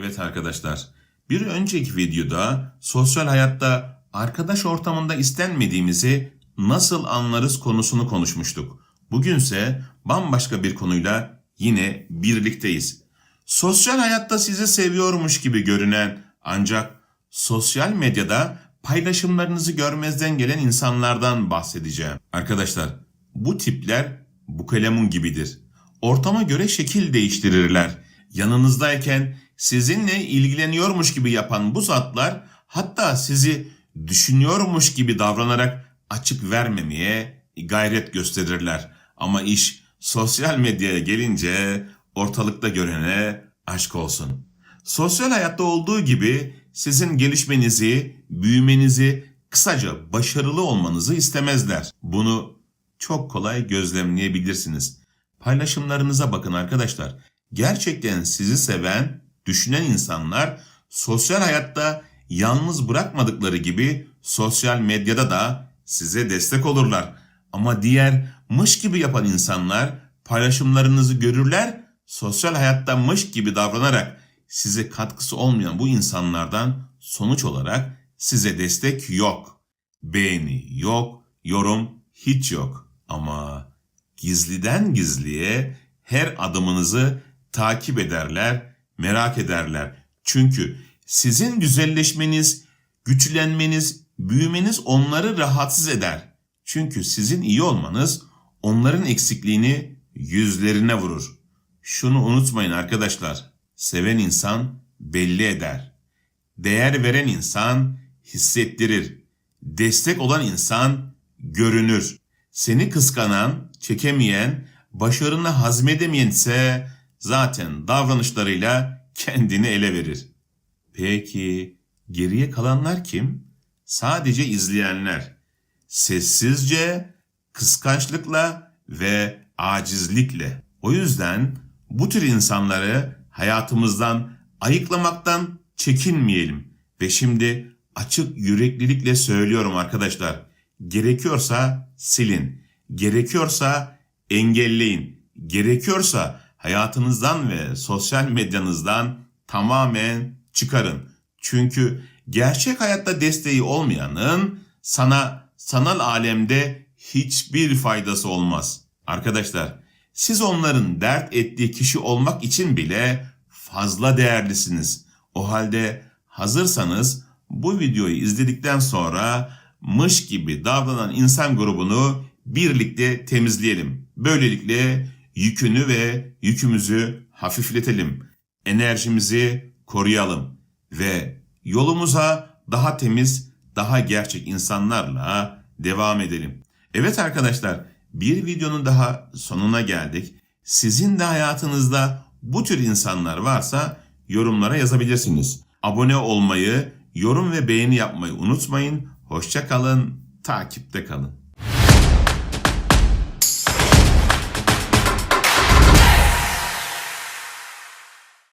Evet arkadaşlar, bir önceki videoda sosyal hayatta arkadaş ortamında istenmediğimizi nasıl anlarız konusunu konuşmuştuk. Bugünse bambaşka bir konuyla yine birlikteyiz. Sosyal hayatta sizi seviyormuş gibi görünen ancak sosyal medyada paylaşımlarınızı görmezden gelen insanlardan bahsedeceğim. Arkadaşlar, bu tipler bu kalemun gibidir. Ortama göre şekil değiştirirler. Yanınızdayken sizinle ilgileniyormuş gibi yapan bu zatlar hatta sizi düşünüyormuş gibi davranarak açık vermemeye gayret gösterirler. Ama iş sosyal medyaya gelince ortalıkta görene aşk olsun. Sosyal hayatta olduğu gibi sizin gelişmenizi, büyümenizi, kısaca başarılı olmanızı istemezler. Bunu çok kolay gözlemleyebilirsiniz. Paylaşımlarınıza bakın arkadaşlar. Gerçekten sizi seven, düşünen insanlar sosyal hayatta yalnız bırakmadıkları gibi sosyal medyada da size destek olurlar. Ama diğer mış gibi yapan insanlar paylaşımlarınızı görürler, sosyal hayatta mış gibi davranarak size katkısı olmayan bu insanlardan sonuç olarak size destek yok. Beğeni yok, yorum hiç yok. Ama gizliden gizliye her adımınızı takip ederler, merak ederler. Çünkü sizin güzelleşmeniz, güçlenmeniz, büyümeniz onları rahatsız eder. Çünkü sizin iyi olmanız onların eksikliğini yüzlerine vurur. Şunu unutmayın arkadaşlar. Seven insan belli eder. Değer veren insan hissettirir. Destek olan insan görünür. Seni kıskanan, çekemeyen, başarını hazmedemeyen ise zaten davranışlarıyla kendini ele verir. Peki geriye kalanlar kim? Sadece izleyenler. Sessizce, kıskançlıkla ve acizlikle. O yüzden bu tür insanları hayatımızdan ayıklamaktan çekinmeyelim. Ve şimdi açık yüreklilikle söylüyorum arkadaşlar. Gerekiyorsa silin. Gerekiyorsa engelleyin. Gerekiyorsa hayatınızdan ve sosyal medyanızdan tamamen çıkarın. Çünkü gerçek hayatta desteği olmayanın sana sanal alemde hiçbir faydası olmaz. Arkadaşlar, siz onların dert ettiği kişi olmak için bile fazla değerlisiniz. O halde hazırsanız bu videoyu izledikten sonra mış gibi davranan insan grubunu birlikte temizleyelim. Böylelikle yükünü ve yükümüzü hafifletelim. Enerjimizi koruyalım ve yolumuza daha temiz, daha gerçek insanlarla devam edelim. Evet arkadaşlar, bir videonun daha sonuna geldik. Sizin de hayatınızda bu tür insanlar varsa yorumlara yazabilirsiniz. Abone olmayı, yorum ve beğeni yapmayı unutmayın. Hoşça kalın, takipte kalın.